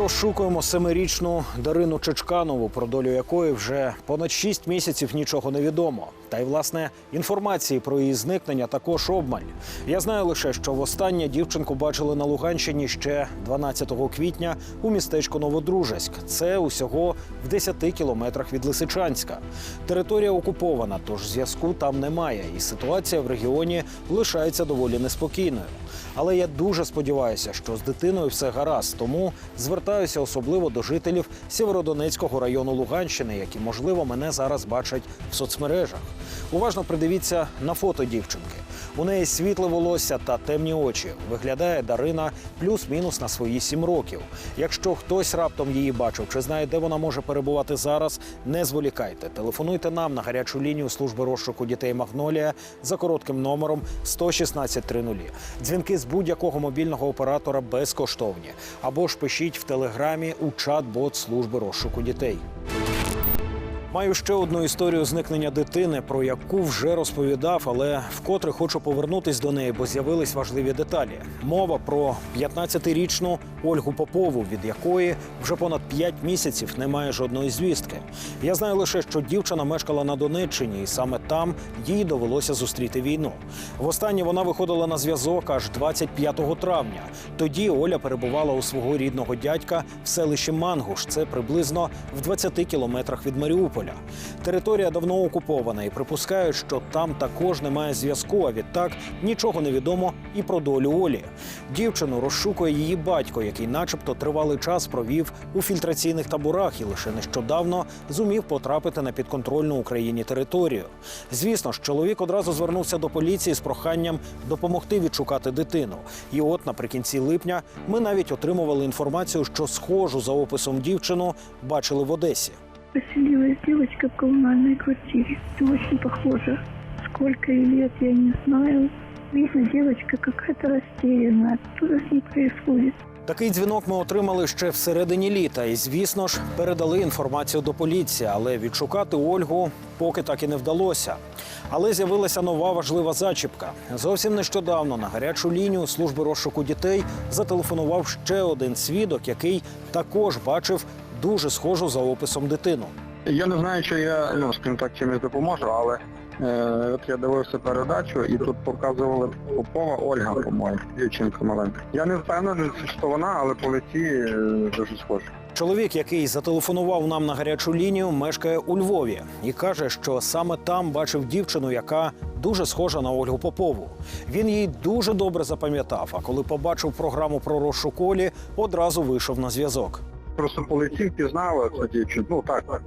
розшукуємо семирічну Дарину Чечканову, про долю якої вже понад шість місяців нічого не відомо. Та й власне інформації про її зникнення також обмаль. Я знаю лише, що востаннє дівчинку бачили на Луганщині ще 12 квітня у містечку Новодружеськ. Це усього в 10 кілометрах від Лисичанська. Територія окупована, тож зв'язку там немає, і ситуація в регіоні лишається доволі неспокійною. Але я дуже сподіваюся, що з дитиною все гаразд. Тому звертаюся особливо до жителів Сєвєродонецького району Луганщини, які, можливо, мене зараз бачать в соцмережах. Уважно придивіться на фото дівчинки. У неї світле волосся та темні очі. Виглядає Дарина плюс-мінус на свої сім років. Якщо хтось раптом її бачив чи знає, де вона може перебувати зараз, не зволікайте. Телефонуйте нам на гарячу лінію служби розшуку дітей Магнолія за коротким номером 116 30. Дзвінки з будь-якого мобільного оператора безкоштовні. Або ж пишіть в телеграмі у чат-бот служби розшуку дітей. Маю ще одну історію зникнення дитини, про яку вже розповідав, але вкотре хочу повернутись до неї, бо з'явились важливі деталі. Мова про 15-річну Ольгу Попову, від якої вже понад 5 місяців немає жодної звістки. Я знаю лише, що дівчина мешкала на Донеччині, і саме там їй довелося зустріти війну. Востаннє вона виходила на зв'язок аж 25 травня. Тоді Оля перебувала у свого рідного дядька в селищі Мангуш. Це приблизно в 20 кілометрах від Маріуполя. Територія давно окупована і припускають, що там також немає зв'язку. А відтак нічого не відомо і про долю Олі. Дівчину розшукує її батько, який, начебто, тривалий час провів у фільтраційних таборах і лише нещодавно зумів потрапити на підконтрольну Україні територію. Звісно ж, чоловік одразу звернувся до поліції з проханням допомогти відшукати дитину. І от наприкінці липня ми навіть отримували інформацію, що схожу за описом дівчину бачили в Одесі. Поселилась девочка в коммунальной квартире. Это очень похоже. Сколько ей лет, я не знаю. Видно, девочка какая-то растерянная. Что с ней происходит? Такий дзвінок ми отримали ще всередині літа, і звісно ж передали інформацію до поліції, але відшукати Ольгу поки так і не вдалося. Але з'явилася нова важлива зачіпка. Зовсім нещодавно на гарячу лінію служби розшуку дітей зателефонував ще один свідок, який також бачив дуже схожу за описом дитину. Я не знаю, чи я ну, скажімо так, чимось допоможу, але е, от я дивився передачу і тут показували Попова Ольга, по-моєму, дівчинка маленька. Я не впевнений, що вона, але по лиці е, дуже схоже. Чоловік, який зателефонував нам на гарячу лінію, мешкає у Львові і каже, що саме там бачив дівчину, яка дуже схожа на Ольгу Попову. Він її дуже добре запам'ятав. А коли побачив програму про розшук Олі, одразу вийшов на зв'язок. Просто по лиці впізнала цю дівчину. Ну так, так.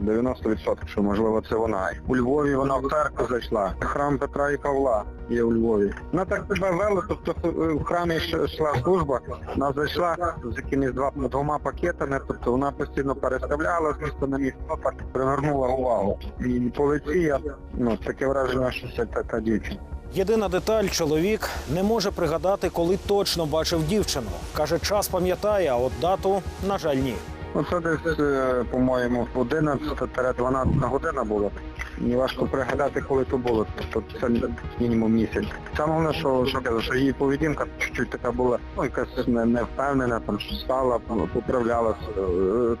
90% що можливо це вона. У Львові вона в церкву зайшла. Храм Петра і Павла є у Львові. Вона так себе вела, тобто в храмі йшла служба, вона зайшла з якимись два, двома пакетами, тобто вона постійно переставляла з міста на місце, ну так привернула увагу. І по лиці ну таке враження, що це та, та дівчина. Єдина деталь чоловік не може пригадати, коли точно бачив дівчину. каже, час пам'ятає, а от дату, на жаль, ні. Ну це десь, е, по-моєму, 11-12 година була. Мені важко пригадати, коли то було. Тобто це мінімум місяць. Саме головне, що, що що її поведінка чуть-чуть така була, ну якась не, не впевнена, там що стала, поправлялась,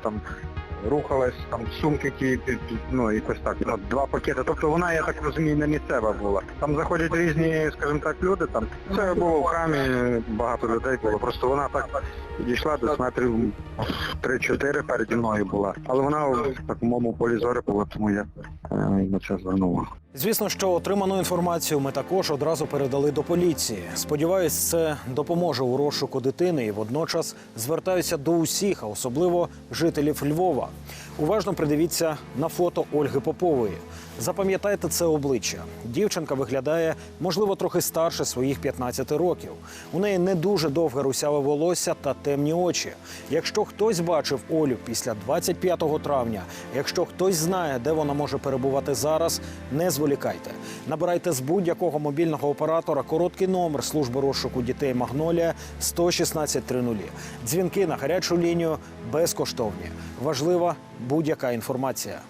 там рухалась, там сумки ті, ну якось так. Ну, два пакети. Тобто вона, я так розумію, не місцева була. Там заходять різні, скажімо так, люди. Там це було в храмі, багато людей було. Просто вона так підійшла десь метрів 3-4 переді мною була. Але вона в такому полі зорі була, тому я е, на це звернув. Звісно, що отриману інформацію ми також одразу передали до поліції. Сподіваюсь, це допоможе у розшуку дитини і водночас звертаюся до усіх, а особливо жителів Львова. Уважно придивіться на фото Ольги Попової. Запам'ятайте це обличчя. Дівчинка виглядає, можливо, трохи старше своїх 15 років. У неї не дуже довге русяве волосся та темні очі. Якщо хтось бачив Олю після 25 травня, якщо хтось знає, де вона може перебувати зараз, не зволікайте. Набирайте з будь-якого мобільного оператора короткий номер служби розшуку дітей Магнолія 116 30. Дзвінки на гарячу лінію безкоштовні. Важлива будь-яка інформація.